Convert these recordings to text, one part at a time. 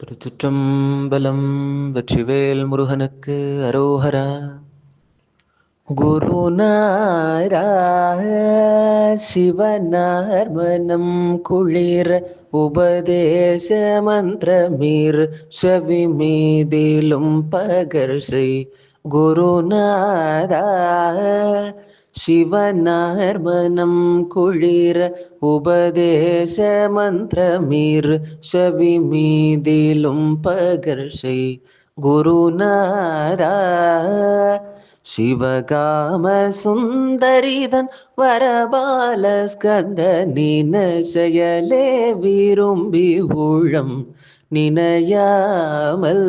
திருச்சிற்றம்பலம் வெற்றிவேல் முருகனுக்கு அரோஹரா. குருநாரா சிவனார் மனம் குளிர உபதேச மந்திரமீர் செவி மீதிலும் பகர்சை குருநாதா சிவனார் மனம் குளிர உபதேச மந்திரமீர் செவி மீதிலும் பகர்ஷை குருநாதா சிவகாம சுந்தரிதன் வரபால ஸ்கந்த நின விரும்பி ஊழம் நினையாமல்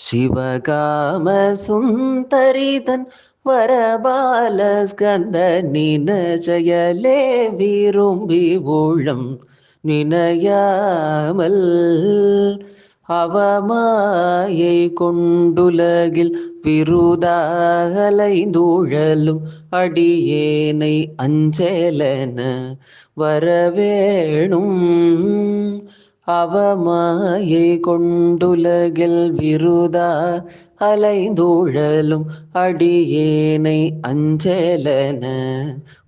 சிவகாம சுந்தரிதன் வரபால ஸ்கந்த நின விரும்பி ஊழம் நினையாமல் அவமாயை கொண்டுலகில் விருதாகலைந்தூழலும் அடியேனை அஞ்சலன வரவேணும். அவமாயை கொண்டுலகில் விருதா? அலைந்தூழலும் அடியேனை அஞ்சலன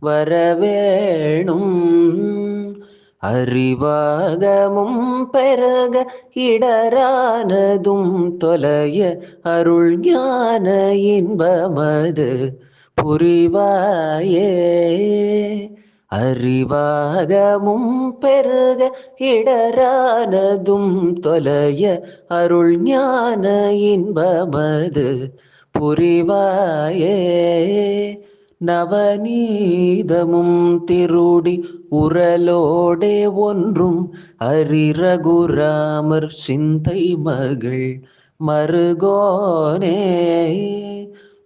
வரவேணும். அறிவாகமும் பெருக இடரானதும் தொலைய அருள் ஞான இன்பமது புரிவாயே. அறிவாகமும் பெருக இடரானதும் தொலைய அருள் ஞான இன்பமது. புரிவாயே நவநீதமும் திருடி உரலோடே ஒன்றும் அரிரகுராமர் சிந்தை மகள் மருகோனே.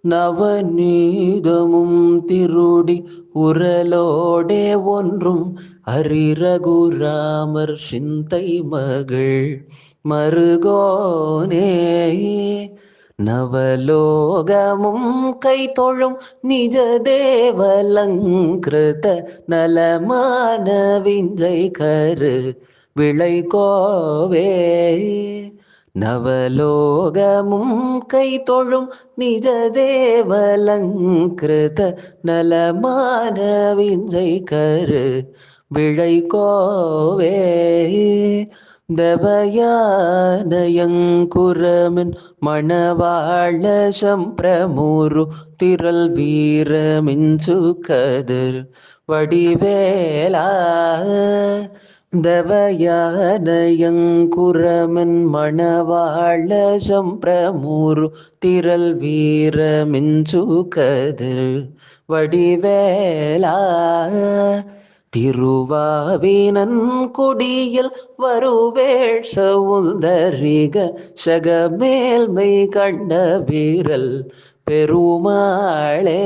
நவநீதமும் திருடி உரலோடே ஒன்றும் அரிரகுராமர் சிந்தை மகள் மருகோனே. நவலோகமும் கை தொழும் நிஜ தேவலங்கிருத நலமான விஞ்சை கரு விளை கோவே நவலோகமும் கை தொழும் நிஜ தேவலங்கிருத நலமானவிஞ்சை கரு விழை கோவே தவயானயங்குரமின் மணவாழ சம்பிரமுரு திரள் வீரமிஞ்சு கதிர் வடிவேலா தவயானயங்குரமன் மணவாழ சம்பிரமூரு திரல் வீரமிஞ்சு கதிர் வடிவேலா திருவாவினன் குடியில் வருவேள் சவுந்தரிக சகமேல்மை கண்ட வீரல் பெருமாளே.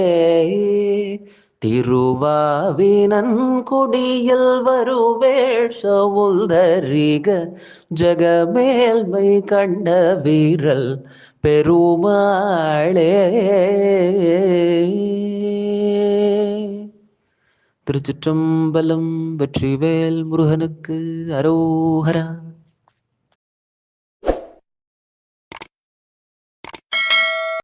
திருவாவினன் கொடியில் வருவேள் சவுந்தரிக ஜகமேல்மை கண்ட வீரல் பெருமாளே. திருச்சிற்றம்பலம் வெற்றிவேல் முருகனுக்கு அரோஹரா